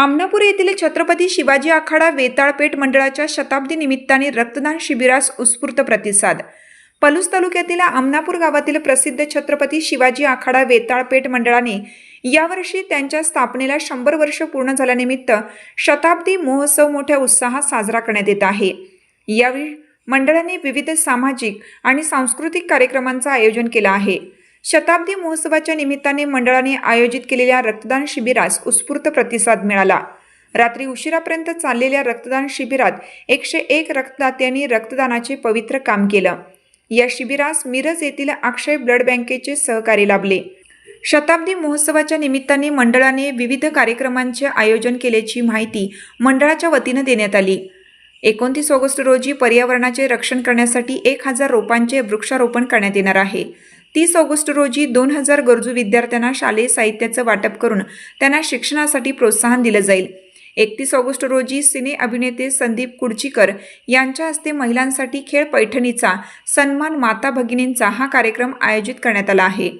आमनापूर येथील छत्रपती शिवाजी आखाडा वेताळपेठ मंडळाच्या शताब्दी निमित्ताने रक्तदान शिबिरास उत्स्फूर्त प्रतिसाद. पलूस तालुक्यातील आमनापूर गावातील प्रसिद्ध छत्रपती शिवाजी आखाडा वेताळपेठ मंडळाने यावर्षी त्यांच्या स्थापनेला शंभर वर्ष पूर्ण झाल्यानिमित्त शताब्दी महोत्सव मोठ्या उत्साहात साजरा करण्यात येत आहे. यावेळी मंडळाने विविध सामाजिक आणि सांस्कृतिक कार्यक्रमांचं आयोजन केलं आहे. शताब्दी महोत्सवाच्या निमित्ताने मंडळाने आयोजित केलेल्या रक्तदान शिबिरास उत्स्फूर्त प्रतिसाद मिळाला. रात्री उशिरापर्यंत चाललेल्या रक्तदान शिबिरात एकशे एक रक्तदात्यांनी रक्तदानाचे पवित्र काम केलं. या शिबिरास मिरज येथील अक्षय ब्लड बँकेचे सहकारी लाभले. शताब्दी महोत्सवाच्या निमित्ताने मंडळाने विविध कार्यक्रमांचे आयोजन केल्याची माहिती मंडळाच्या वतीनं देण्यात आली. एकोणतीस ऑगस्ट रोजी पर्यावरणाचे रक्षण करण्यासाठी एक हजार रोपांचे वृक्षारोपण करण्यात येणार आहे. तीस ऑगस्ट रोजी दोन हजार गरजू विद्यार्थ्यांना शालेय साहित्याचं वाटप करून त्यांना शिक्षणासाठी प्रोत्साहन दिलं जाईल. एकतीस ऑगस्ट रोजी सिने अभिनेते संदीप कुडचीकर यांच्या हस्ते महिलांसाठी खेळ पैठणीचा सन्मान माता भगिनींचा हा कार्यक्रम आयोजित करण्यात आला आहे.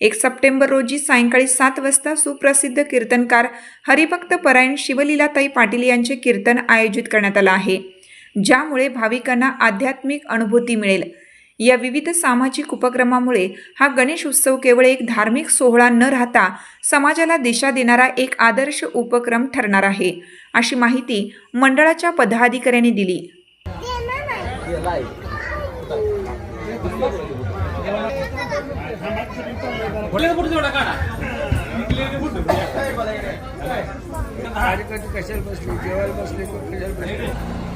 एक सप्टेंबर रोजी सायंकाळी सात वाजता सुप्रसिद्ध कीर्तनकार हरिभक्त परायण शिवलीलाताई पाटील यांचे कीर्तन आयोजित करण्यात आलं आहे. ज्यामुळे भाविकांना आध्यात्मिक अनुभूती मिळेल. या विविध सामाजिक उपक्रमामुळे हा गणेश उत्सव केवळ एक धार्मिक सोहळा न राहता समाजाला दिशा देणारा एक आदर्श उपक्रम ठरणार आहे. अशी माहिती मंडळाच्या पदाधिकाऱ्यांनी दिली. कशाला बसली जेवायला बसली कशाला बसली